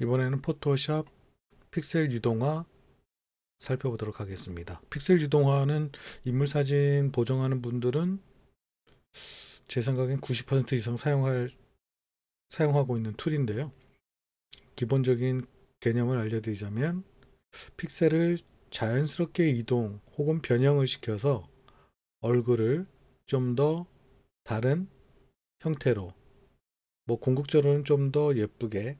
이번에는 포토샵 픽셀 유동화 살펴보도록 하겠습니다. 픽셀 유동화는 인물 사진 보정하는 분들은 제 생각엔 90% 이상 사용할 사용하고 있는 툴인데요. 기본적인 개념을 알려드리자면 픽셀을 자연스럽게 이동 혹은 변형을 시켜서 얼굴을 좀 더 다른 형태로 뭐 궁극적으로는 좀 더 예쁘게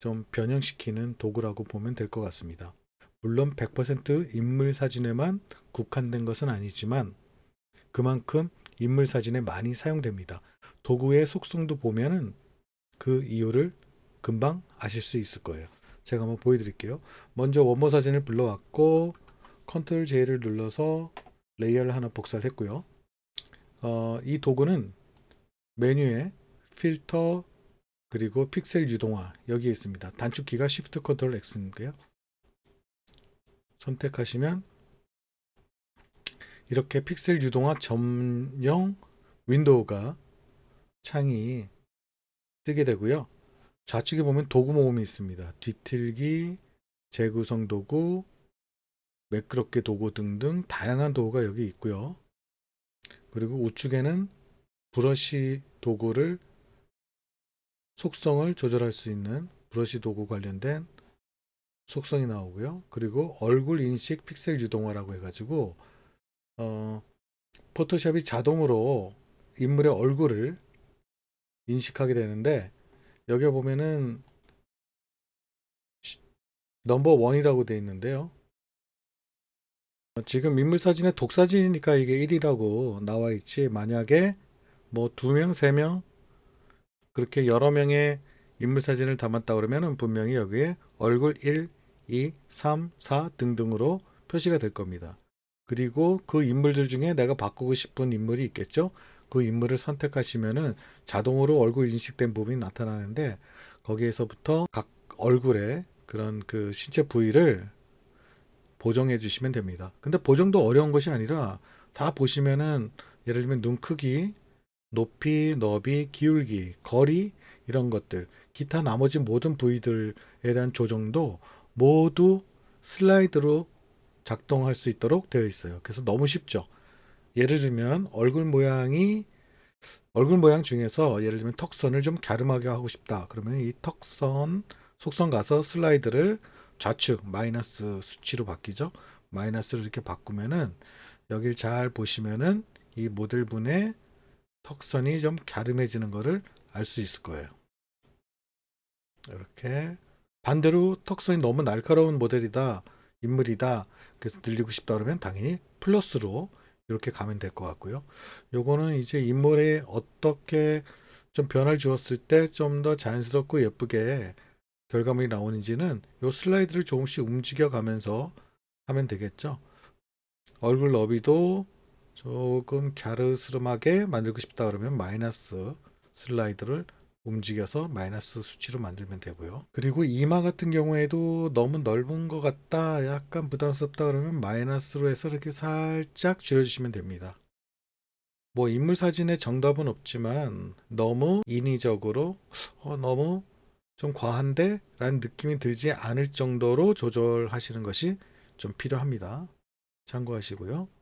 좀 변형시키는 도구라고 보면 될 것 같습니다. 물론 100% 인물 사진에만 국한된 것은 아니지만 그만큼 인물 사진에 많이 사용됩니다. 도구의 속성도 보면은 그 이유를 금방 아실 수 있을 거예요. 제가 한번 보여드릴게요. 먼저 원모 사진을 불러왔고 컨트롤 J를 눌러서 레이어를 하나 복사를 했고요. 어, 이 도구는 메뉴에 필터 그리고 픽셀 유동화 여기에 있습니다. 단축키가 Shift Ctrl X인데요. 선택하시면 이렇게 픽셀 유동화 점령 윈도우가 창이 뜨게 되고요. 좌측에 보면 도구 모음이 있습니다. 뒤틀기, 재구성 도구, 매끄럽게 도구 등등 다양한 도구가 여기 있고요. 그리고 우측에는 브러쉬 도구를 속성을 조절할 수 있는 브러쉬 도구 관련된 속성이 나오고요. 그리고 얼굴 인식 픽셀 유동화라고 해가지고 어, 포토샵이 자동으로 인물의 얼굴을 인식하게 되는데 여기 보면은 넘버 원이라고 되어 있는데요. 어, 지금 인물 사진의 독사진이니까 이게 1이라고 나와 있지 만약에 뭐 두 명, 세 명 그렇게 여러 명의 인물 사진을 담았다 그러면은 분명히 여기에 얼굴 1, 2, 3, 4 등등으로 표시가 될 겁니다. 그리고 그 인물들 중에 내가 바꾸고 싶은 인물이 있겠죠? 그 인물을 선택하시면은 자동으로 얼굴 인식된 부분이 나타나는데 거기에서부터 각 얼굴의 그런 그 신체 부위를 보정해 주시면 됩니다. 근데 보정도 어려운 것이 아니라 다 보시면은 예를 들면 눈 크기, 높이, 너비, 기울기, 거리 이런 것들 기타 나머지 모든 부위들에 대한 조정도 모두 슬라이드로 작동할 수 있도록 되어 있어요. 그래서 너무 쉽죠. 예를 들면 얼굴 모양이 얼굴 모양 중에서 예를 들면 턱선을 좀 갸름하게 하고 싶다. 그러면 이 턱선 속성 가서 슬라이드를 좌측 마이너스 수치로 바뀌죠. 마이너스로 이렇게 바꾸면은 여길 잘 보시면은 이 모델분의 턱선이 좀 갸름해지는 것을 알 수 있을 거예요. 이렇게 반대로 턱선이 너무 날카로운 모델이다. 인물이다. 그래서 늘리고 싶다 그러면 당연히 플러스로 이렇게 가면 될 것 같고요. 요거는 이제 인물에 어떻게 좀 변화를 주었을 때 좀 더 자연스럽고 예쁘게 결과물이 나오는지는 요 슬라이드를 조금씩 움직여 가면서 하면 되겠죠. 얼굴 너비도 조금 갸르스름하게 만들고 싶다 그러면 마이너스 슬라이드를 움직여서 마이너스 수치로 만들면 되고요. 그리고 이마 같은 경우에도 너무 넓은 것 같다, 약간 부담스럽다 그러면 마이너스로 해서 이렇게 살짝 줄여주시면 됩니다. 뭐 인물 사진에 정답은 없지만 너무 인위적으로 어, 너무 좀 과한데? 라는 느낌이 들지 않을 정도로 조절하시는 것이 좀 필요합니다. 참고하시고요.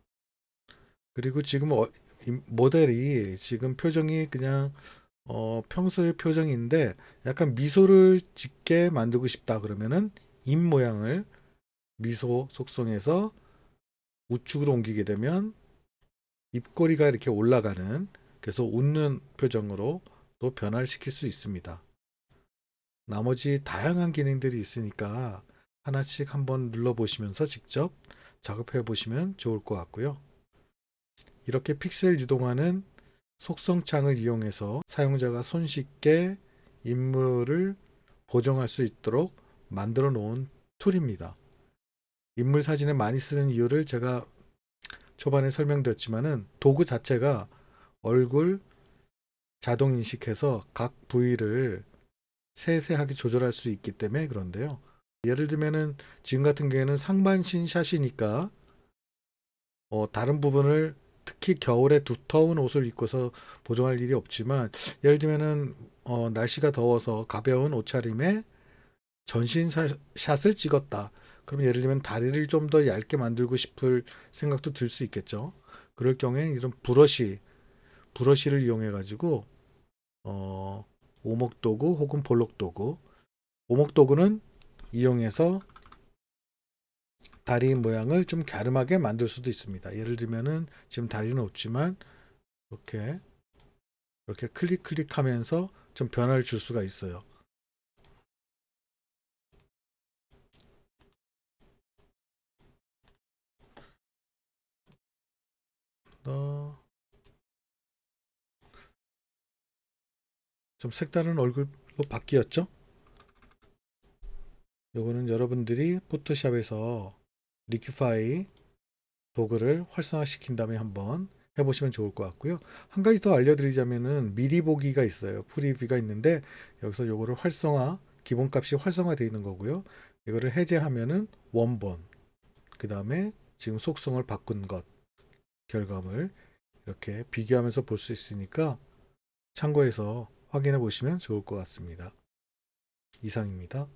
그리고 지금 어, 이 모델이 지금 표정이 그냥 어, 평소의 표정인데 약간 미소를 짓게 만들고 싶다 그러면은 입 모양을 미소 속성에서 우측으로 옮기게 되면 입꼬리가 이렇게 올라가는 그래서 웃는 표정으로 또 변화를 시킬 수 있습니다. 나머지 다양한 기능들이 있으니까 하나씩 한번 눌러 보시면서 직접 작업해 보시면 좋을 것 같고요. 이렇게 픽셀 유동화는 속성창을 이용해서 사용자가 손쉽게 인물을 보정할 수 있도록 만들어 놓은 툴입니다. 인물 사진에 많이 쓰는 이유를 제가 초반에 설명드렸지만은 도구 자체가 얼굴 자동 인식해서 각 부위를 세세하게 조절할 수 있기 때문에 그런데요. 예를 들면은 지금 같은 경우에는 상반신 샷이니까 어, 다른 부분을 특히 겨울에 두터운 옷을 입고서 보정할 일이 없지만 예를 들면은 어, 날씨가 더워서 가벼운 옷차림에 전신 사- 샷을 찍었다. 그럼 예를 들면 다리를 좀 더 얇게 만들고 싶을 생각도 들 수 있겠죠. 그럴 경우에 이런 브러쉬, 브러쉬를 이용해 가지고 어, 오목 도구 혹은 볼록 도구, 오목 도구는 이용해서 다리 모양을 좀 갸름하게 만들 수도 있습니다. 예를 들면은 지금 다리는 없지만 이렇게 이렇게 클릭 클릭하면서 좀 변화를 줄 수가 있어요. 어, 좀 색다른 얼굴로 바뀌었죠? 요거는 여러분들이 포토샵에서 리퀴파이 도구를 활성화시킨 다음에 한번 해보시면 좋을 것 같고요. 한 가지 더 알려드리자면은 미리 보기가 있어요. 프리뷰가 있는데 여기서 요거를 활성화 기본값이 활성화되어 있는 거고요. 이거를 해제하면은 원본 그 다음에 지금 속성을 바꾼 것 결과물 이렇게 비교하면서 볼 수 있으니까 참고해서 확인해 보시면 좋을 것 같습니다. 이상입니다.